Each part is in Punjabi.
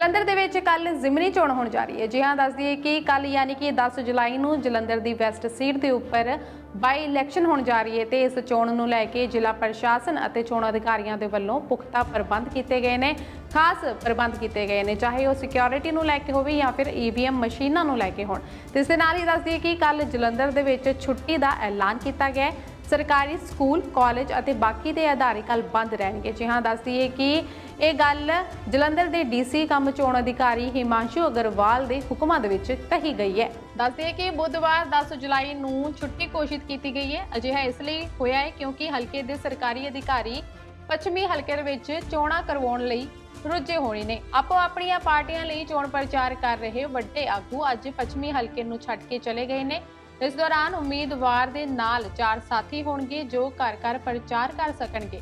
ਜਲੰਧਰ ਦੇ ਵਿੱਚ ਕੱਲ ਜ਼ਿਮਨੀ ਚੋਣ ਹੋਣ ਜਾ ਰਹੀ ਹੈ। ਜੀ ਹਾਂ, ਦੱਸ ਦਈਏ ਕਿ ਕੱਲ ਯਾਨੀ ਕਿ 10 ਜੁਲਾਈ ਨੂੰ ਜਲੰਧਰ ਦੀ ਵੈਸਟ ਸੀਟ ਦੇ ਉੱਪਰ ਬਾਈ ਇਲੈਕਸ਼ਨ ਹੋਣ ਜਾ ਰਹੀ ਹੈ ਤੇ ਇਸ ਚੋਣ ਨੂੰ ਲੈ ਕੇ ਜ਼ਿਲ੍ਹਾ ਪ੍ਰਸ਼ਾਸਨ ਅਤੇ ਚੋਣ ਅਧਿਕਾਰੀਆਂ ਦੇ ਵੱਲੋਂ ਪੁਖਤਾ ਪ੍ਰਬੰਧ ਕੀਤੇ ਗਏ ਨੇ, ਖਾਸ ਪ੍ਰਬੰਧ ਕੀਤੇ ਗਏ ਨੇ, ਚਾਹੇ ਉਹ ਸਿਕਿਉਰਿਟੀ ਨੂੰ ਲੈ ਕੇ ਹੋਵੇ ਜਾਂ ਫਿਰ ਈਵੀਐਮ ਮਸ਼ੀਨਾਂ ਨੂੰ ਲੈ ਕੇ ਹੋਣ। ਤੇ ਇਸ ਦੇ ਨਾਲ ਹੀ ਦੱਸ ਦਈਏ ਕਿ ਕੱਲ ਜਲੰਧਰ ਦੇ ਵਿੱਚ ਛੁੱਟੀ ਦਾ ਐਲਾਨ ਕੀਤਾ ਗਿਆ ਸਰਕਾਰੀ ਸਕੂਲ, ਕਾਲਜ ਅਤੇ ਬਾਕੀ ਦੇ ਅਦਾਰੇ ਕੱਲ ਬੰਦ ਰਹਿਣਗੇ। ਜੀ ਹਾਂ, ਦੱਸ ਦਈਏ ਕਿ ਇਹ ਗੱਲ ਜਲੰਧਰ ਦੇ ਡੀਸੀ ਕੰਮ ਚੋਣ ਅਧਿਕਾਰੀ ਹਿਮਾਂਸ਼ੂ ਅਗਰਵਾਲ ਦੇ ਹੁਕਮਾਂ ਦੇ ਵਿੱਚ ਕਹੀ ਗਈ ਹੈ। ਦੱਸ ਦਈਏ ਕਿ ਬੁੱਧਵਾਰ 10 ਜੁਲਾਈ ਨੂੰ ਛੁੱਟੀ ਘੋਸ਼ਿਤ ਕੀਤੀ ਗਈ ਹੈ। ਅਜਿਹਾ ਇਸ ਲਈ ਹੋਇਆ ਹੈ ਕਿਉਂਕਿ ਹਲਕੇ ਦੇ ਸਰਕਾਰੀ ਅਧਿਕਾਰੀ ਪੱਛਮੀ ਹਲਕੇ ਦੇ ਵਿੱਚ ਚੋਣਾਂ ਕਰਵਾਉਣ ਲਈ ਰੁੱਝੇ ਹੋਣੇ ਨੇ। ਆਪੋ ਆਪਣੀਆਂ ਪਾਰਟੀਆਂ ਲਈ ਚੋਣ ਪ੍ਰਚਾਰ ਕਰ ਰਹੇ ਵੱਡੇ ਆਗੂ ਅੱਜ ਪੱਛਮੀ ਹਲਕੇ ਨੂੰ ਛੱਡ ਕੇ ਚਲੇ ਗਏ ਨੇ। ਇਸ ਦੌਰਾਨ ਉਮੀਦਵਾਰ ਦੇ ਨਾਲ ਚਾਰ ਸਾਥੀ ਹੋਣਗੇ ਜੋ ਘਰ ਘਰ ਪ੍ਰਚਾਰ ਕਰ ਸਕਣਗੇ।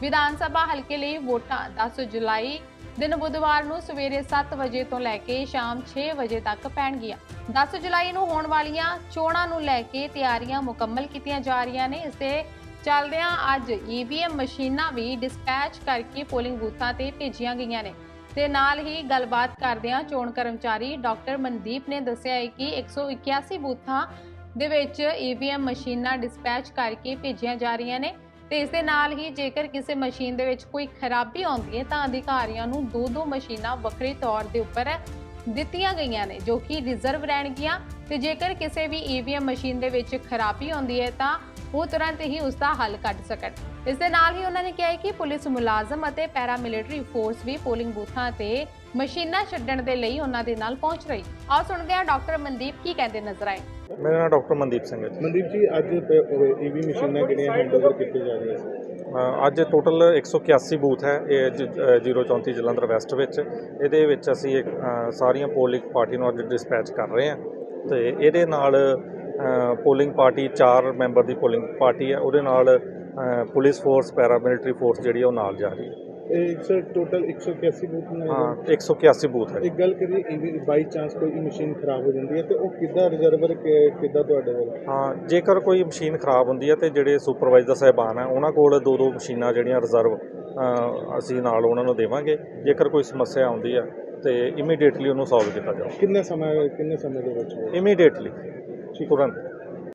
ਵਿਧਾਨ ਸਭਾ ਹਲਕੇ ਲਈ ਵੋਟਾਂ 10 ਜੁਲਾਈ ਦਿਨ ਬੁੱਧਵਾਰ ਨੂੰ ਸਵੇਰੇ 7 ਵਜੇ ਤੋਂ ਲੈ ਕੇ ਸ਼ਾਮ 6 ਵਜੇ ਤੱਕ ਪੈਣਗੀਆਂ। 10 ਜੁਲਾਈ ਨੂੰ ਹੋਣ ਵਾਲੀਆਂ ਚੋਣਾਂ ਨੂੰ ਲੈ ਕੇ ਤਿਆਰੀਆਂ ਮੁਕੰਮਲ ਕੀਤੀਆਂ ਜਾ ਰਹੀਆਂ ਨੇ। ਇਸ ਦੇ ਚੱਲਦਿਆਂ ਅੱਜ ਈਵੀਐਮ ਮਸ਼ੀਨਾਂ ਵੀ ਡਿਸਪੈਚ ਕਰਕੇ ਪੋਲਿੰਗ ਬੂਥਾਂ ਤੇ ਭੇਜੀਆਂ ਗਈਆਂ ਨੇ। ਤੇ ਨਾਲ ਹੀ ਗੱਲਬਾਤ ਕਰਦਿਆਂ ਚੋਣ ਕਰਮਚਾਰੀ ਡਾਕਟਰ ਮਨਦੀਪ ਨੇ ਦੱਸਿਆ ਹੈ ਕਿ 181 ਬੂਥਾਂ ਦੇ ਵਿੱਚ ਈਵੀਐਮ ਮਸ਼ੀਨਾਂ ਡਿਸਪੈਚ ਕਰਕੇ ਭੇਜੀਆਂ ਜਾ ਰਹੀਆਂ ਨੇ ਤੇ ਇਸ ਦੇ ਨਾਲ ਹੀ ਜੇਕਰ ਕਿਸੇ ਮਸ਼ੀਨ ਦੇ ਵਿੱਚ ਕੋਈ ਖਰਾਬੀ ਆਉਂਦੀ ਹੈ ਤਾਂ ਅਧਿਕਾਰੀਆਂ ਨੂੰ ਦੋ ਦੋ ਮਸ਼ੀਨਾਂ ਵੱਖਰੇ ਤੌਰ ਦੇ ਉੱਪਰ ਦਿੱਤੀਆਂ ਗਈਆਂ ਨੇ, ਜੋ ਕਿ ਰਿਜ਼ਰਵ ਰਹਿਣਗੀਆਂ ਤੇ ਜੇਕਰ ਕਿਸੇ ਵੀ ਈਵੀਐਮ ਮਸ਼ੀਨ ਦੇ ਵਿੱਚ ਖਰਾਬੀ ਆਉਂਦੀ ਹੈ ਤਾਂ ਉਹ ਤੁਰੰਤ ਹੀ ਉਸ ਦਾ ਹੱਲ ਕੱਢ ਸਕਣ। ਇਸ ਦੇ ਨਾਲ ਹੀ ਉਹਨਾਂ ਨੇ ਕਿਹਾ ਹੈ ਕਿ ਪੁਲਿਸ ਮੁਲਾਜ਼ਮ ਅਤੇ ਪੈਰਾ ਮਿਲਟਰੀ ਫੋਰਸ ਵੀ ਪੋਲਿੰਗ ਬੂਥਾਂ ਤੇ ਮਸ਼ੀਨਾਂ ਛੱਡਣ ਦੇ ਲਈ ਉਹਨਾਂ ਦੇ ਨਾਲ ਪਹੁੰਚ ਰਹੀ। ਆਓ ਸੁਣਦੇ ਹਾਂ ਡਾਕਟਰ ਮਨਦੀਪ ਕੀ ਕਹਿੰਦੇ ਨਜ਼ਰ ਆਏ। ਮੇਰਾ ਨਾਮ ਡਾਕਟਰ ਮਨਦੀਪ ਸਿੰਘ ਹੈ ਜੀ। ਮਨਦੀਪ ਜੀ ਅੱਜ ਈਵੀ ਮਸ਼ੀਨਾਂ ਕਿਹੜੀਆਂ ਹੈਂਡਓਵਰ ਕੀਤੀਆਂ ਜਾ ਰਹੀਆਂ ਸੀ। ਅ, ਅੱਜ ਟੋਟਲ 181 ਬੂਥ ਹੈ ਇਹ ਜ- ਅ, 034 ਜਲੰਧਰ ਵੈਸਟ ਵਿੱਚ। ਇਹਦੇ ਵਿੱਚ ਅਸੀਂ ਇੱਕ, ਅ, ਸਾਰੀਆਂ ਪੋਲਿੰਗ ਪਾਰਟੀ ਨੂੰ ਅੱਜ ਡਿਸਪੈਚ ਕਰ ਰਹੇ ਹਾਂ। ਤੇ ਇਹਦੇ ਨਾਲ ਅ, ਪੋਲਿੰਗ ਪਾਰਟੀ 4 ਮੈਂਬਰ ਦੀ ਪੋਲਿੰਗ ਪਾਰਟੀ ਹੈ। ਉਹਦੇ ਨਾਲ ਅ, ਪੁਲਿਸ ਫੋਰਸ ਪੈਰਾਮਿਲਟਰੀ ਫੋਰਸ ਜਿਹੜੀ ਹੈ ਉਹ ਨਾਲ ਜਾ ਰਹੀ ਹੈ। ਇਹ ਸਰ ਟੋਟਲ 181 ਬੂਥ ਨੇ ਹਾਂ 181 ਬੂਥ ਹੈ। ਇੱਕ ਗੱਲ ਕਰੀਏ ਈਵੀ ਬਾਈ ਚਾਂਸ ਕੋਈ ਮਸ਼ੀਨ ਖਰਾਬ ਹੋ ਜਾਂਦੀ ਹੈ ਤੇ ਉਹ ਕਿੱਦਾਂ ਰਿਜ਼ਰਵਰ ਕਿੱਦਾਂ ਤੁਹਾਡੇ ਵੱਲ? ਹਾਂ ਜੇਕਰ ਕੋਈ ਮਸ਼ੀਨ ਖਰਾਬ ਹੁੰਦੀ ਹੈ ਤੇ ਜਿਹੜੇ ਸੁਪਰਵਾਈਜ਼ਰ ਸਾਹਿਬਾਨ ਹੈ ਉਹਨਾਂ ਕੋਲ ਦੋ ਦੋ ਮਸ਼ੀਨਾਂ ਜਿਹੜੀਆਂ ਰਿਜ਼ਰਵ ਅਸੀਂ ਨਾਲ ਉਹਨਾਂ ਨੂੰ ਦੇਵਾਂਗੇ। ਜੇਕਰ ਕੋਈ ਸਮੱਸਿਆ ਆਉਂਦੀ ਹੈ ਤੇ ਇਮੀਡੀਏਟਲੀ ਉਹਨੂੰ ਸੋਲਵ ਕੀਤਾ ਜਾਊ। ਕਿੰਨੇ ਸਮੇਂ ਕਿੰਨੇ ਸਮੇਂ ਦੇ ਵਿੱਚ? ਇਮੀਡੀਏਟਲੀ ਤੁਰੰਤ।